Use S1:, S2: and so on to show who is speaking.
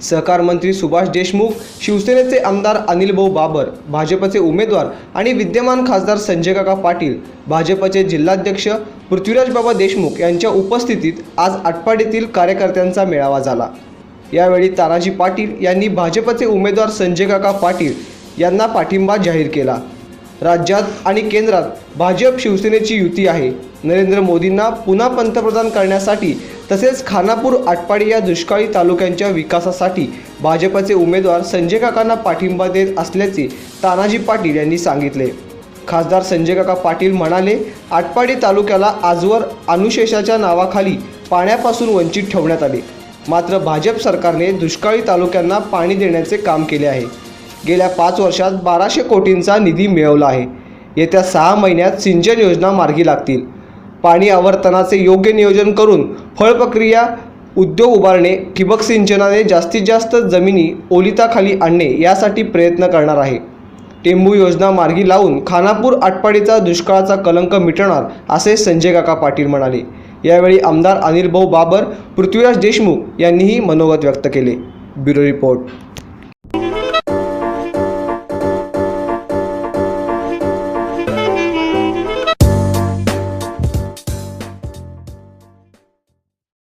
S1: सहकार मंत्री सुभाष देशमुख शिवसेनेचे आमदार अनिलभाऊ बाबर भाजपचे उमेदवार आणि विद्यमान खासदार संजय काका पाटील भाजपचे जिल्हाध्यक्ष पृथ्वीराज बाबा देशमुख यांच्या उपस्थितीत आज आटपाडीतील कार्यकर्त्यांचा मेळावा झाला. यावेळी तानाजी पाटील यांनी भाजपचे उमेदवार संजय काका पाटील यांना पाठिंबा जाहीर केला. राज्यात आणि केंद्रात भाजप शिवसेनेची युती आहे. नरेंद्र मोदींना पुन्हा पंतप्रधान करण्यासाठी तसेच खानापूर आटपाडी या दुष्काळी तालुक्यांच्या विकासासाठी भाजपचे उमेदवार संजय काकांना पाठिंबा देत असल्याचे तानाजी पाटील यांनी सांगितले. खासदार संजय काका पाटील म्हणाले आटपाडी तालुक्याला आजवर अनुशेषाच्या नावाखाली पाण्यापासून वंचित ठेवण्यात आले. मात्र भाजप सरकारने दुष्काळी तालुक्यांना पाणी देण्याचे काम केले आहे. गेल्या पाच वर्षात बाराशे कोटींचा निधी मिळवला आहे. येत्या सहा महिन्यात सिंचन योजना मार्गी लागतील. पाणी आवर्तनाचे योग्य नियोजन करून फळप्रक्रिया उद्योग उभारणे ठिबक सिंचनाने जास्तीत जास्त जमिनी ओलिताखाली आणणे यासाठी प्रयत्न करणार आहे. टेंबू योजना मार्गी लावून खानापूर आटपाडीचा दुष्काळाचा कलंक मिटवणार असे संजय काका पाटील म्हणाले. यावेळी आमदार अनिलभाऊ बाबर पृथ्वीराज देशमुख यांनीही मनोगत व्यक्त केले. Bureau report.